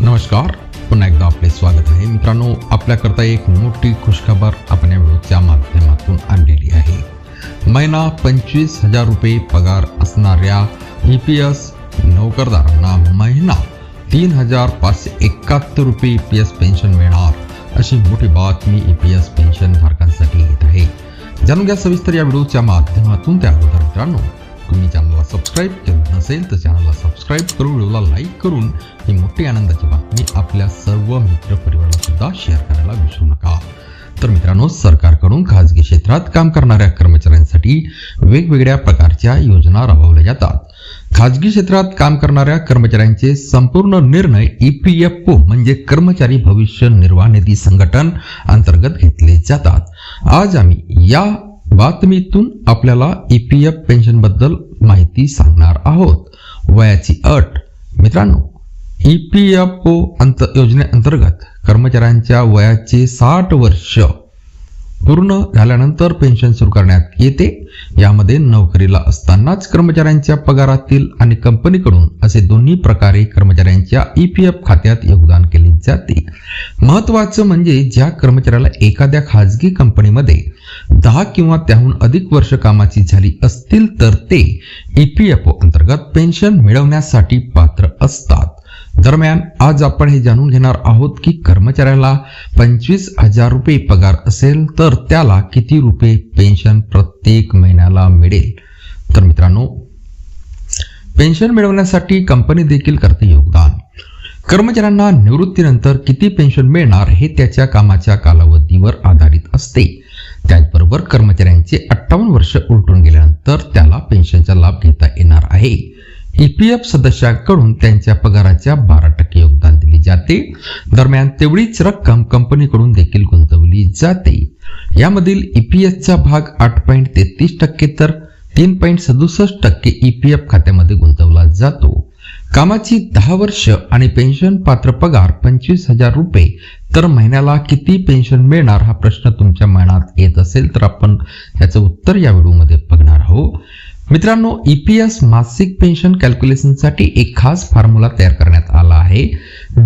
नमस्कार. पुन्हा एकदा आपले स्वागत आहे. मित्रांनो आपल्याकरता एक मोठी खुशखबर आपण या व्हिडिओच्या माध्यमातून आणलेली आहे. महिना पंचवीस हजार रुपये पगार असणाऱ्या ई पी एस नोकरदारांना महिना तीन हजार पाचशे एकाहत्तर रुपये ई पी एस पेन्शन मिळणार अशी मोठी बातमी ई पी एस पेन्शन धारकांसाठी येत आहे. जाणून घ्या सविस्तर या व्हिडिओच्या माध्यमातून. त्या अगोदर मित्रांनो तुम्ही चॅनलला सबस्क्राईब केलं नसेल तर चॅनलला सबस्क्राईब करून व्हिडिओला लाईक करून ही मोठी आनंदाची बातमी आपल्या सर्व मित्र परिवाराला सुद्धा शेअर करायला विसरू नका. तर मित्रांनो सरकारकडून खाजगी क्षेत्रात काम करणाऱ्या कर्मचाऱ्यांसाठी वेगवेगळ्या प्रकारच्या योजना राबवल्या जातात. खाजगी क्षेत्रात काम करणाऱ्या कर्मचाऱ्यांचे संपूर्ण निर्णय ई पी एफ ओ म्हणजे कर्मचारी भविष्य निर्वाह निधी संघटन अंतर्गत घेतले जातात. आज आम्ही या बातमीतून आपल्याला ई पी एफ पेन्शनबद्दल माहिती सांगणार आहोत. वयाची अट. मित्रांनो ई पी एफ ओ अंत योजनेअंतर्गत कर्मचाऱ्यांच्या वयाचे साठ वर्ष पूर्ण झाल्यानंतर पेन्शन सुरू करण्यात येते. यामध्ये नोकरीला असतानाच कर्मचाऱ्यांच्या पगारातील आणि कंपनीकडून असे दोन्ही प्रकारे कर्मचाऱ्यांच्या ई पी एफ खात्यात योगदान केले जाते. महत्वाचं म्हणजे ज्या कर्मचाऱ्याला एखाद्या खाजगी कंपनीमध्ये दहा किंवा त्याहून अधिक वर्ष कामाची झाली असतील तर ते ई पी एफ ओ अंतर्गत पेन्शन मिळवण्यासाठी पात्र असतात. दरम्यान आज आपण हे जाणून घेणार आहोत की कर्मचाऱ्याला पंचवीस हजार रुपये पगार असेल तर त्याला किती रुपये पेन्शन प्रत्येक महिन्याला मिळेल? तर मित्रांनो पेन्शन मिळवण्यासाठी कंपनी देखील करते योगदान. कर्मचाऱ्यांना निवृत्तीनंतर किती पेन्शन मिळणार हे त्याच्या कामाच्या कालावधीवर आधारित असते. त्याचबरोबर कर्मचाऱ्यांचे अठ्ठावन्न वर्ष उलटून गेल्यानंतर त्याला पेन्शनचा लाभ घेता येणार आहे. ईपीएफ सदस्यांकडून त्यांच्या पगाराच्या बारा टक्के योगदान दिले जाते. दरम्यान तेवढीच रक्कम कंपनीकडून देखील गुंतवली जाते. यामधील ईपीएफचा भाग आठ पॉईंट तेहतीस टक्के तर तीन पॉईंट सदुसष्ट टक्के ईपीएफ खात्यामध्ये गुंतवला जातो. कामाची दहा वर्ष आणि पेन्शन पात्र पगार पंचवीस हजार रुपये तर महिन्याला किती पेन्शन मिळणार हा प्रश्न तुमच्या मनात येत असेल तर आपण याचं उत्तर या व्हिडिओमध्ये बघणार आहोत. मित्रांनो ई पी एस मासिक पेन्शन कॅल्क्युलेशनसाठी एक खास फॉर्म्युला तयार करण्यात आला आहे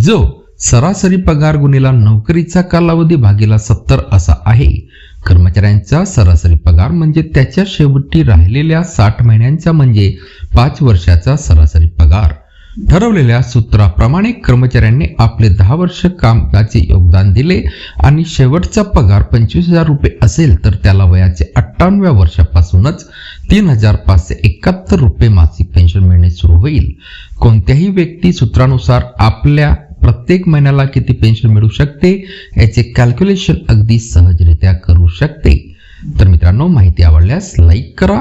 जो सरासरी पगार गुणिला नोकरीचा कालावधी भागीला सत्तर असा आहे. कर्मचाऱ्यांचा सरासरी पगार म्हणजे त्याच्या शेवटी राहिलेल्या साठ महिन्यांचा म्हणजे पाच वर्षाचा सरासरी पगार. ठरवलेल्या सूत्राप्रमाणे कर्मचाऱ्यांनी आपले दहा वर्ष कामाचे योगदान दिले आणि शेवटचा पगार पंचवीस हजार रुपये असेल तर त्याला वयाचे अठ्ठावन्नव्या वर्षापासूनच तीन हजार पाचशे एकाहत्तर रुपये मासिक पेन्शन मिळणे सुरू होईल. कोणत्याही व्यक्ती सूत्रानुसार आपल्या प्रत्येक महिन्याला किती पेन्शन मिळू शकते याचे कॅल्क्युलेशन अगदी सहजरित्या करू शकते. तर मित्रांनो माहिती आवडल्यास लाईक करा.